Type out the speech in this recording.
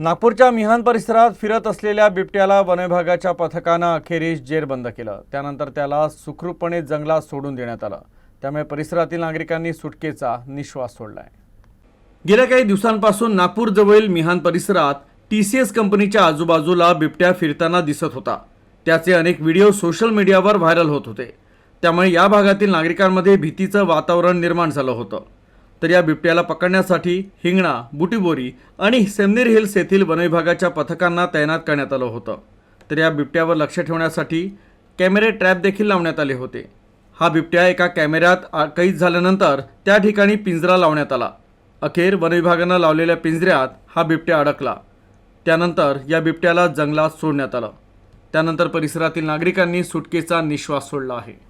नागपूरच्या मिहान परिसरात फिरत असलेल्या बिबट्याला वनविभागाच्या पथकानं अखेरीस जेरबंद केलं. त्यानंतर त्याला सुखरूपपणे जंगलात सोडून देण्यात आलं. त्यामुळे परिसरातील नागरिकांनी सुटकेचा निश्वास सोडलाय. गेल्या काही दिवसांपासून नागपूरजवळील मिहान परिसरात टी सी एस कंपनीच्या आजूबाजूला बिबट्या फिरताना दिसत होता. त्याचे अनेक व्हिडिओ सोशल मीडियावर व्हायरल होत होते. त्यामुळे या भागातील नागरिकांमध्ये भीतीचं वातावरण निर्माण झालं होतं. तर या बिबट्याला पकडण्यासाठी हिंगणा बुटीबोरी आणि सेमनेर हिल्स येथील वनविभागाच्या पथकांना तैनात करण्यात आलं होतं. तर या बिबट्यावर लक्ष ठेवण्यासाठी कॅमेरे ट्रॅप देखील लावण्यात आले होते. हा बिबट्या एका कॅमेऱ्यात आ- कैद झाल्यानंतर त्या ठिकाणी पिंजरा लावण्यात आला. अखेर वनविभागानं लावलेल्या पिंजऱ्यात हा बिबट्या अडकला. त्यानंतर या बिबट्याला जंगलात सोडण्यात आलं. त्यानंतर परिसरातील नागरिकांनी सुटकेचा निश्वास सोडला आहे.